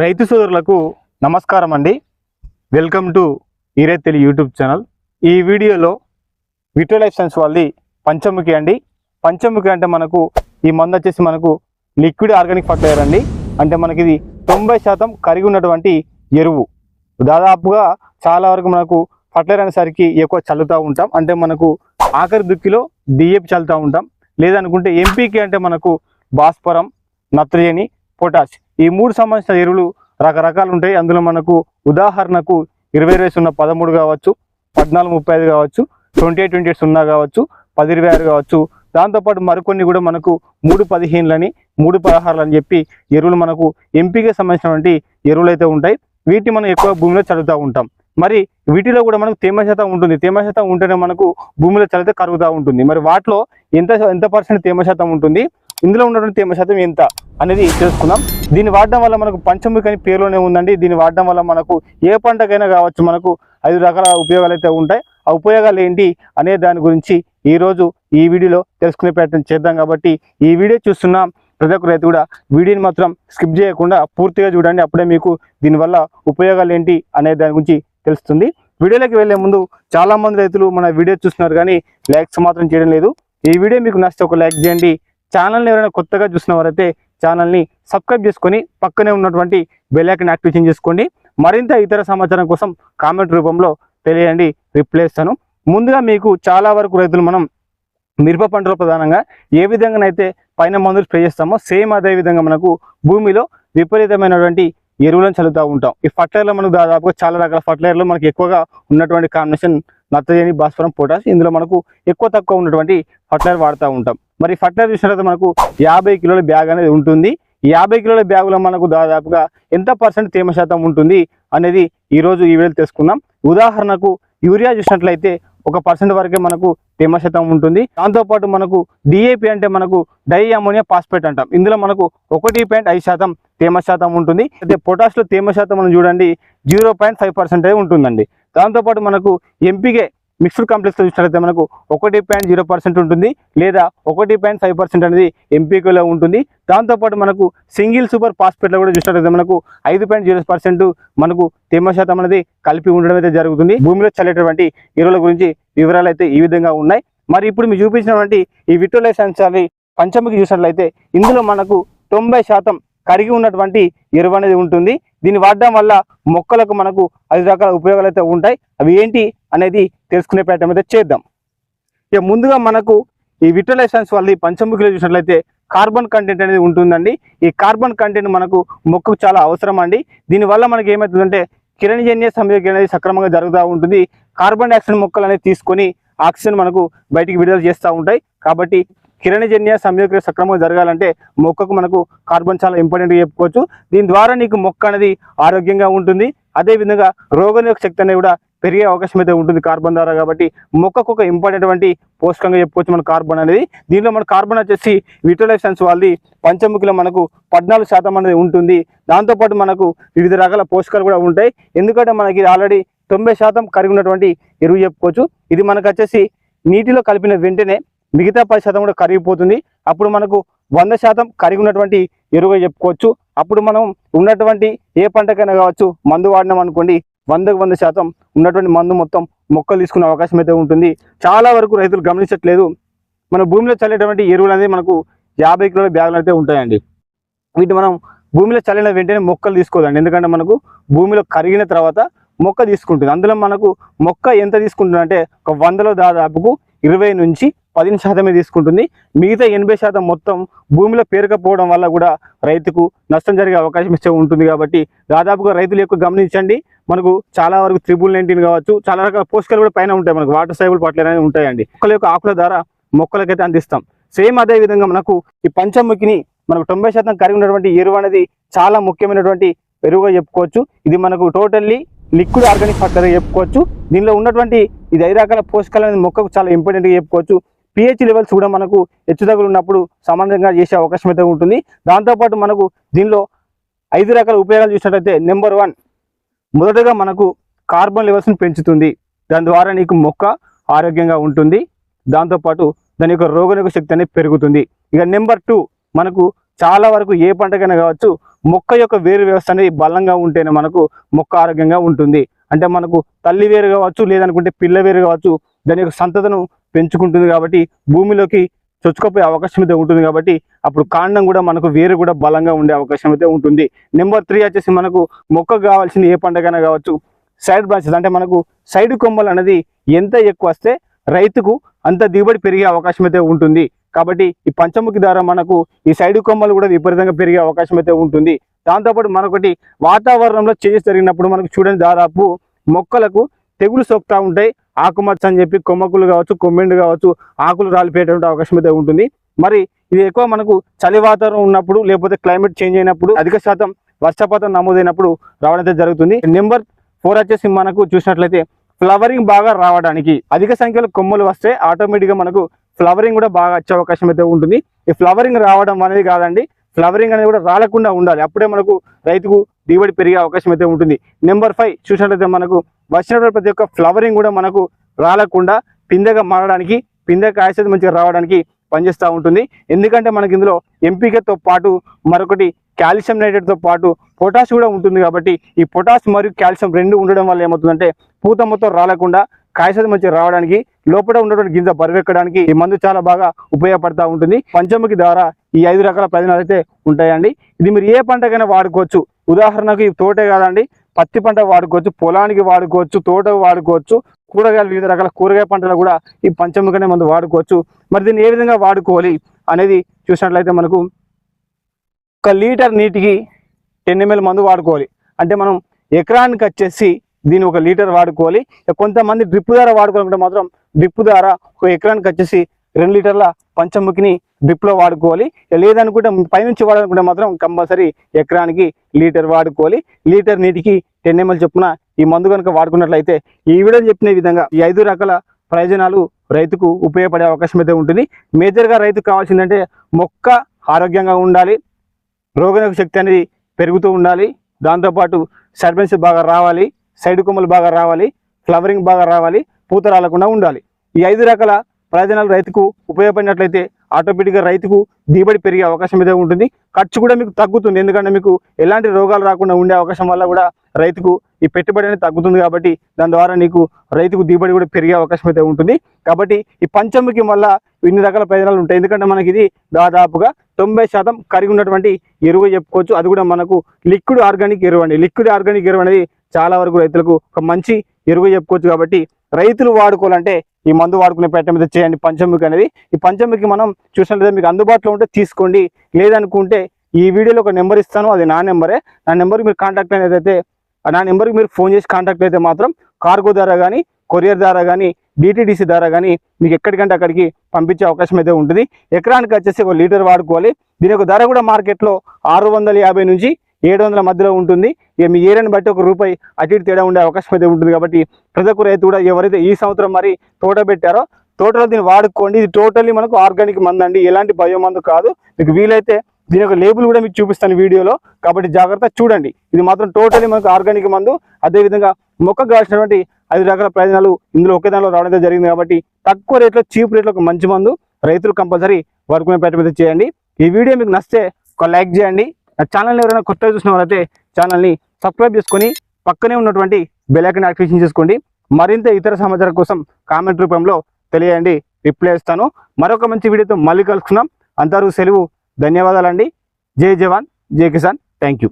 రైతు సోదరులకు నమస్కారం అండి. వెల్కమ్ టు ఈరైతెలి యూట్యూబ్ ఛానల్. ఈ వీడియోలో విటో లైఫ్ సైన్స్ వాళ్ళది పంచముఖి అండి. పంచముఖి అంటే మనకు ఈ మందు వచ్చేసి మనకు లిక్విడ్ ఆర్గానిక్ ఫర్టిలైజర్ అండి. అంటే మనకి ఇది తొంభై శాతం కరిగి ఉన్నటువంటి ఎరువు. దాదాపుగా చాలా వరకు మనకు ఫర్టిలైజర్ అనేసరికి ఎక్కువ చల్లుతూ ఉంటాం. అంటే మనకు ఆఖరి దుక్కిలో డిఏపి చల్లుతూ ఉంటాం. లేదనుకుంటే ఎంపీకి అంటే మనకు భాస్వరం నత్రజని పొటాష్. ఈ మూడు సంబంధించిన ఎరువులు రకరకాలు ఉంటాయి. అందులో మనకు ఉదాహరణకు ఇరవై ఇరవై సున్నా పదమూడు కావచ్చు పద్నాలుగు ముప్పై ఐదు కావచ్చు ట్వంటీ ఎయిట్ ట్వంటీ ఎయిట్ సున్నా కావచ్చు పది ఇరవై ఆరు కావచ్చు. దాంతోపాటు మరికొన్ని కూడా మనకు మూడు పదిహేనులని మూడు పదహారులు అని చెప్పి ఎరువులు మనకు ఎంపీకి సంబంధించినటువంటి ఎరువులు అయితే ఉంటాయి. వీటిని మనం ఎక్కువ భూమిలో చదువుతూ ఉంటాం. మరి వీటిలో కూడా మనకు తేమ శాతం ఉంటుంది. తేమ శాతం ఉంటేనే మనకు భూమిలో చలితే కరుగుతూ ఉంటుంది. మరి వాటిలో ఎంత ఎంత పర్సెంట్ తేమ శాతం ఉంటుంది? ఇందులో ఉన్నటువంటి తేమ శాతం ఎంత అనేది తెలుసుకుందాం. దీన్ని వాడడం వల్ల మనకు పంచముఖి అని పేరులోనే ఉందండి. దీన్ని వాడడం వల్ల మనకు ఏ పంటకైనా కావచ్చు మనకు ఐదు రకాల ఉపయోగాలు అయితే ఉంటాయి. ఆ ఉపయోగాలు ఏంటి అనే దాని గురించి ఈరోజు ఈ వీడియోలో తెలుసుకునే ప్రయత్నం చేద్దాం కాబట్టి ఈ వీడియో చూస్తున్నాం ప్రతి ఒక్క రైతు కూడా వీడియోని మాత్రం స్కిప్ చేయకుండా పూర్తిగా చూడండి. అప్పుడే మీకు దీనివల్ల ఉపయోగాలు ఏంటి అనే దాని గురించి తెలుస్తుంది. వీడియోలోకి వెళ్ళే ముందు చాలామంది రైతులు మన వీడియో చూస్తున్నారు కానీ లైక్స్ మాత్రం చేయడం లేదు. ఈ వీడియో మీకు నచ్చితే ఒక లైక్ చేయండి. ఛానల్ని ఎవరైనా కొత్తగా చూసిన వారైతే ఛానల్ని సబ్స్క్రైబ్ చేసుకొని పక్కనే ఉన్నటువంటి బెల్ యాక్టివేషన్ చేసుకోండి. మరింత ఇతర సమాచారం కోసం కామెంట్ రూపంలో తెలియండి. రిప్లై ఇస్తాను. ముందుగా మీకు చాలా వరకు రైతులు మనం మిరప పంటలో ప్రధానంగా ఏ విధంగానైతే పైన మందులు స్ప్రే చేస్తామో సేమ్ అదే విధంగా మనకు భూమిలో విపరీతమైనటువంటి ఎరువులను చల్లుతూ ఉంటాం. ఈ ఫర్టిలైజర్లో మనకు దాదాపుగా చాలా రకాల ఫర్టిలైజర్లు మనకు ఎక్కువగా ఉన్నటువంటి కాంబినేషన్ నత్రజని భాస్వరం పొటాష్ ఇందులో మనకు ఎక్కువ తక్కువ ఉన్నటువంటి ఫర్టిలైజర్ వాడుతూ ఉంటాం. మరి ఫర్టిలైజర్ చూసినట్లయితే మనకు యాభై కిలోల బ్యాగ్ అనేది ఉంటుంది. యాభై కిలోల బ్యాగులో మనకు దాదాపుగా ఎంత పర్సెంట్ తేమ శాతం ఉంటుంది అనేది ఈరోజు ఈ వీడియో తెలుసుకుందాం. ఉదాహరణకు యూరియా చూసినట్లయితే ఒక పర్సెంట్ వరకే మనకు తేమ శాతం ఉంటుంది. దాంతోపాటు మనకు డిఏపి అంటే మనకు డై అమోనియా పాస్పేట్ అంటాం. ఇందులో మనకు ఒకటి పాయింట్ ఐదు శాతం తేమ శాతం ఉంటుంది. అయితే పొటాష్లో తేమ శాతం మనం చూడండి జీరో పాయింట్ ఫైవ్ పర్సెంట్ ఉంటుందండి. దాంతోపాటు మనకు ఎంపీకే మిక్స్డ్ కాంప్లెక్స్లో చూసినట్లయితే మనకు ఒకటి పాయింట్ జీరో పర్సెంట్ ఉంటుంది లేదా ఒకటి పాయింట్ ఫైవ్ పర్సెంట్ అనేది ఎంపీకేలో ఉంటుంది. దాంతోపాటు మనకు సింగిల్ సూపర్ ఫాస్ఫేట్లో కూడా చూసినట్లయితే మనకు ఐదు పాయింట్ జీరో పర్సెంట్ మనకు తేమ శాతం అనేది కలిపి ఉండడం అయితే జరుగుతుంది. భూమిలో చల్లేటటువంటి ఎరువుల గురించి వివరాలు అయితే ఈ విధంగా ఉన్నాయి. మరి ఇప్పుడు మీరు చూపించినటువంటి ఈ విటోలైసెన్స్ సంచాలి పంచమికి చూసినట్లయితే ఇందులో మనకు తొంభై శాతం కరిగి ఉన్నటువంటి ఎరువు అనేది ఉంటుంది. దీన్ని వాడడం వల్ల మొక్కలకు మనకు ఐదు రకాల ఉపయోగాలు అయితే ఉంటాయి. అవి ఏంటి? అనేది తెలుసుకునే ప్రయత్నం అయితే చేద్దాం. ఇక ముందుగా మనకు ఈ విటలైసెన్స్ వల్ల పంచముఖిలో చూసినట్లయితే కార్బన్ కంటెంట్ అనేది ఉంటుందండి. ఈ కార్బన్ కంటెంట్ మనకు మొక్కకు చాలా అవసరం అండి. దీనివల్ల మనకి ఏమవుతుందంటే కిరణజన్య సంయోగం అనేది సక్రమంగా జరుగుతూ ఉంటుంది. కార్బన్ డైఆక్సైడ్ మొక్కలు అనేది తీసుకొని ఆక్సిజన్ మనకు బయటికి విడుదల చేస్తూ ఉంటాయి. కాబట్టి కిరణజన్య సంయోగ సక్రమంగా జరగాలంటే మొక్కకు మనకు కార్బన్ చాలా ఇంపార్టెంట్ చెప్పుకోవచ్చు. దీని ద్వారా నీకు మొక్క అనేది ఆరోగ్యంగా ఉంటుంది. అదేవిధంగా రోగనిరోధక శక్తి అనేది కూడా పెరిగే అవకాశం అయితే ఉంటుంది కార్బన్ ద్వారా కాబట్టి మొక్కకు ఒక ఇంపార్టెంట్ వంటి పోషకంగా చెప్పుకోవచ్చు మన కార్బన్ అనేది. దీనిలో మన కార్బన్ వచ్చేసి విటలైసెన్స్ వాళ్ళది. పంచముఖిలో మనకు పద్నాలుగు శాతం అనేది ఉంటుంది. దాంతోపాటు మనకు వివిధ రకాల పోషకాలు కూడా ఉంటాయి. ఎందుకంటే మనకి ఆల్రెడీ తొంభై శాతం కరిగి ఉన్నటువంటి ఎరువు చెప్పుకోవచ్చు. ఇది మనకు వచ్చేసి నీటిలో కలిపిన వెంటనే మిగతా పది శాతం కూడా కరిగిపోతుంది. అప్పుడు మనకు వంద శాతం కరిగి ఉన్నటువంటి ఎరువుగా చెప్పుకోవచ్చు. అప్పుడు మనం ఉన్నటువంటి ఏ పంటకైనా కావచ్చు మందు వాడినాం అనుకోండి వందకు వంద శాతం ఉన్నటువంటి మందు మొత్తం మొక్కలు తీసుకునే అవకాశం అయితే ఉంటుంది. చాలా వరకు రైతులు గమనించట్లేదు. మన భూమిలో చల్లేటువంటి ఎరువులు అనేది మనకు యాభై కిలోల బ్యాగులు అయితే ఉంటాయండి. వీటిని మనం భూమిలో చల్లిన వెంటనే మొక్కలు తీసుకోదండి. ఎందుకంటే మనకు భూమిలో కరిగిన తర్వాత మొక్క తీసుకుంటుంది. అందులో మనకు మొక్క ఎంత తీసుకుంటుందంటే ఒక వందలో దాదాపుకు ఇరవై నుంచి పదిహేను శాతమే తీసుకుంటుంది. మిగతా ఎనభై శాతం మొత్తం భూమిలో పేరుకపోవడం వల్ల కూడా రైతుకు నష్టం జరిగే అవకాశం ఇచ్చే ఉంటుంది కాబట్టి దాదాపుగా రైతులు ఎక్కువ గమనించండి. మనకు చాలా వరకు త్రిబుల్ నైన్టీన్ కావచ్చు చాలా రకాల పోషకాలు కూడా పైన ఉంటాయి మనకు. వాటర్ సైబుల్ పట్ల అనేవి ఉంటాయండి. మొక్కల యొక్క ఆకుల ద్వారా మొక్కలకైతే అందిస్తాం. సేమ్ అదే విధంగా మనకు ఈ పంచముఖిని మనకు తొంభై శాతం కరిగి ఉన్నటువంటి ఎరువు అనేది చాలా ముఖ్యమైనటువంటి ఎరువుగా చెప్పుకోవచ్చు. ఇది మనకు టోటల్లీ లిక్విడ్ ఆర్గానిక్ ఫర్టిలైజర్ చెప్పుకోవచ్చు. దీనిలో ఉన్నటువంటి ఇది ఐదు రకాల పోషకాలు అనేది మొక్కకు చాలా ఇంపార్టెంట్గా చెప్పుకోవచ్చు. పిహెచ్ లెవెల్స్ కూడా మనకు హెచ్చుతగ్గులు ఉన్నప్పుడు సమానంగా చేసే అవకాశం అయితే ఉంటుంది. దాంతోపాటు మనకు దీనిలో ఐదు రకాల ఉపయోగాలు చూసినట్లయితే నెంబర్ వన్ మొదటగా మనకు కార్బన్ లెవెల్స్ని పెంచుతుంది. దాని ద్వారా నీకు మొక్క ఆరోగ్యంగా ఉంటుంది. దాంతోపాటు దాని యొక్క రోగనిరోధక శక్తి అనేది పెరుగుతుంది. ఇక నెంబర్ టూ మనకు చాలా వరకు ఏ పంటకైనా కావచ్చు మొక్క యొక్క వేరు వ్యవస్థ అనేది బలంగా ఉంటేనే మనకు మొక్క ఆరోగ్యంగా ఉంటుంది. అంటే మనకు తల్లి వేరు కావచ్చు లేదనుకుంటే పిల్ల వేరు కావచ్చు దాని యొక్క సంతతను పెంచుకుంటుంది కాబట్టి భూమిలోకి చొచ్చుకపోయే అవకాశం అయితే ఉంటుంది కాబట్టి అప్పుడు కాండం కూడా మనకు వేరు కూడా బలంగా ఉండే అవకాశం అయితే ఉంటుంది. నెంబర్ త్రీ వచ్చేసి మనకు మొక్కకు కావాల్సింది ఏ పంటకైనా కావచ్చు సైడ్ బ్రాంచెస్ అంటే మనకు సైడ్ కొమ్మలు అనేది ఎంత ఎక్కువ వస్తే రైతుకు అంత దిగుబడి పెరిగే అవకాశం అయితే ఉంటుంది. కాబట్టి ఈ పంచముఖి ద్వారా మనకు ఈ సైడ్ కొమ్మలు కూడా విపరీతంగా పెరిగే అవకాశం అయితే ఉంటుంది. దాంతోపాటు మనకొకటి వాతావరణంలో చేంజెస్ జరిగినప్పుడు మనకు చూడండి దాదాపు మొక్కలకు తెగులు సోకుతూ ఉంటాయి. ఆకుమచ్చ అని చెప్పి కొమ్మకులు కావచ్చు కొమ్మెండు కావచ్చు ఆకులు రాలిపోయేటువంటి అవకాశం అయితే ఉంటుంది. మరి ఇది ఎక్కువ మనకు చలి వాతావరణం ఉన్నప్పుడు లేకపోతే క్లైమేట్ చేంజ్ అయినప్పుడు అధిక శాతం వర్షపాతం నమోదైనప్పుడు రావడం అయితే జరుగుతుంది. నెంబర్ ఫోర్ వచ్చేసి మనకు చూసినట్లయితే ఫ్లవరింగ్ బాగా రావడానికి అధిక సంఖ్యలో కొమ్మలు వస్తే ఆటోమేటిక్గా మనకు ఫ్లవరింగ్ కూడా బాగా వచ్చే అవకాశం అయితే ఉంటుంది. ఈ ఫ్లవరింగ్ రావడం అనేది కాదండి ఫ్లవరింగ్ అనేది కూడా రాలకుండా ఉండాలి. అప్పుడే మనకు రైతుకు దిగుబడి పెరిగే అవకాశం అయితే ఉంటుంది. నెంబర్ ఫైవ్ చూసినట్లయితే మనకు వచ్చినటువంటి ప్రతి ఒక్క ఫ్లవరింగ్ కూడా మనకు రాలకుండా పిందెగా మారడానికి పిందె కాయసేది మంచిగా రావడానికి పనిచేస్తూ ఉంటుంది. ఎందుకంటే మనకి ఇందులో ఎంపికతో పాటు మరొకటి కాల్షియం నైట్రేట్తో పాటు పొటాష్ కూడా ఉంటుంది కాబట్టి ఈ పొటాష్ మరియు కాల్షియం రెండు ఉండడం వల్ల ఏమవుతుందంటే పూత మొత్తం రాలకుండా కాయసది మంచిగా రావడానికి లోపల ఉన్నటువంటి గింజ బరువెక్కడానికి ఈ మందు చాలా బాగా ఉపయోగపడతా ఉంటుంది. పంచముఖి ద్వారా ఈ ఐదు రకాల ప్రయోజనాలు అయితే ఉంటాయండి. ఇది మీరు ఏ పంటకైనా వాడుకోవచ్చు. ఉదాహరణకు ఈ తోటే కాదండి పత్తి పంట వాడుకోవచ్చు పొలానికి వాడుకోవచ్చు తోట వాడుకోవచ్చు కూరగాయలు వివిధ రకాల కూరగాయ పంటలు కూడా ఈ పంచముఖనే మందు వాడుకోవచ్చు. మరి దీన్ని ఏ విధంగా వాడుకోవాలి అనేది చూసినట్లయితే మనకు ఒక లీటర్ నీటికి టెన్ ఎంఎల్ మందు వాడుకోవాలి. అంటే మనం ఎకరానికి వచ్చేసి దీన్ని ఒక లీటర్ వాడుకోవాలి. కొంతమంది డ్రిప్ ద్వారా వాడుకోవాలంటే మాత్రం డ్రిప్ ద్వారా ఒక ఎకరానికి వచ్చేసి రెండు లీటర్ల పంచముఖిని డ్రిప్లో వాడుకోవాలి. లేదనుకుంటే పైనుంచి వాడాలనుకుంటే మాత్రం కంపల్సరీ ఎకరానికి లీటర్ వాడుకోవాలి. లీటర్ నీటికి టెన్ ఎంఎల్ చొప్పున ఈ మందు కనుక వాడుకున్నట్లయితే ఈ వీడియో చెప్పిన విధంగా ఈ ఐదు రకాల ప్రయోజనాలు రైతుకు ఉపయోగపడే అవకాశం అయితే ఉంటుంది. మేజర్గా రైతుకు కావాల్సిందంటే మొక్క ఆరోగ్యంగా ఉండాలి. రోగనిరోధక శక్తి అనేది పెరుగుతూ ఉండాలి. దాంతోపాటు సర్పెన్స్ బాగా రావాలి. సైడ్ కొమ్మలు బాగా రావాలి ఫ్లవరింగ్ బాగా రావాలి పూత రాలకుండా ఉండాలి. ఈ ఐదు రకాల ప్రయోజనాలు రైతుకు ఉపయోగపడినట్లయితే ఆటోమేటిక్గా రైతుకు దిగుబడి పెరిగే అవకాశం అయితే ఉంటుంది. ఖర్చు కూడా మీకు తగ్గుతుంది. ఎందుకంటే మీకు ఎలాంటి రోగాలు రాకుండా ఉండే అవకాశం వల్ల కూడా రైతుకు ఈ పెట్టుబడి అనేది తగ్గుతుంది కాబట్టి దాని ద్వారా నీకు రైతుకు దిగుబడి కూడా పెరిగే అవకాశం అయితే ఉంటుంది. కాబట్టి ఈ పంచముఖి వల్ల ఇన్ని రకాల ప్రయోజనాలు ఉంటాయి. ఎందుకంటే మనకి ఇది దాదాపుగా తొంభై శాతం కరిగి ఉన్నటువంటి ఎరువు చెప్పుకోవచ్చు. అది కూడా మనకు లిక్విడ్ ఆర్గానిక్ ఎరువు అండి. లిక్విడ్ ఆర్గానిక్ ఎరువు అనేది చాలా వరకు రైతులకు ఒక మంచి ఎరువు చెప్పుకోవచ్చు కాబట్టి రైతులు వాడుకోవాలంటే ఈ మందు వాడుకునే ప్రయత్నం అయితే చేయండి. పంచముఖి అనేది. ఈ పంచముఖి మనం చూసినట్లయితే మీకు అందుబాటులో ఉంటే తీసుకోండి. లేదనుకుంటే ఈ వీడియోలో ఒక నెంబర్ ఇస్తాను. అది నా నెంబరే. నా నెంబర్కి మీరు కాంటాక్ట్ అనేది అయితే నా నెంబర్కి మీరు ఫోన్ చేసి కాంటాక్ట్ అయితే మాత్రం కార్గో ద్వారా కానీ కొరియర్ ద్వారా కానీ డిటీడీసీ ద్వారా కానీ మీకు ఎక్కడికంటే అక్కడికి పంపించే అవకాశం అయితే ఉంటుంది. ఎకరానికి వచ్చేసి ఒక లీటర్ వాడుకోవాలి. దీని యొక్క ధర కూడా మార్కెట్లో ఆరు వందల యాభై నుంచి ఏడు వందల మధ్యలో ఉంటుంది. ఇక మీ ఏరియాని బట్టి ఒక రూపాయి అటు ఇటు తేడా ఉండే అవకాశం అయితే ఉంటుంది కాబట్టి ప్రతి ఒక్క రైతు కూడా ఎవరైతే ఈ సంవత్సరం మరి తోట పెట్టారో తోటలో దీన్ని వాడుకోండి. ఇది టోటల్లీ మనకు ఆర్గానిక్ మందు అండి. ఎలాంటి బయో మందు కాదు. మీకు వీలైతే దీని యొక్క లేబుల్ కూడా మీకు చూపిస్తాను వీడియోలో. కాబట్టి జాగ్రత్త చూడండి. ఇది మాత్రం టోటలీ మనకు ఆర్గానిక్ మందు. అదేవిధంగా మొక్కకు కావాల్సినటువంటి ఐదు రకాల ప్రయోజనాలు ఇందులో ఒకే దానిలో రావడం అయితే జరిగింది కాబట్టి తక్కువ రేట్లో చీప్ రేట్లో ఒక మంచి మందు రైతులు కంపల్సరీ వర్క్ మీద అయితే చేయండి. ఈ వీడియో మీకు నచ్చితే ఒక లైక్ చేయండి. నా ఛానల్ని ఎవరైనా కొత్తగా చూసిన వాళ్ళైతే ఛానల్ని సబ్స్క్రైబ్ చేసుకొని పక్కనే ఉన్నటువంటి బెల్ యాక్టివేషన్ చేసుకోండి. మరింత ఇతర సమాచారం కోసం కామెంట్ రూపంలో తెలియండి. రిప్లై ఇస్తాను మరొక మంచి వీడియోతో మళ్ళీ కలుసుకున్నాం అందరూ సెలవు ధన్యవాదాలండి. జై జవాన్ జై కిసాన్. Thank you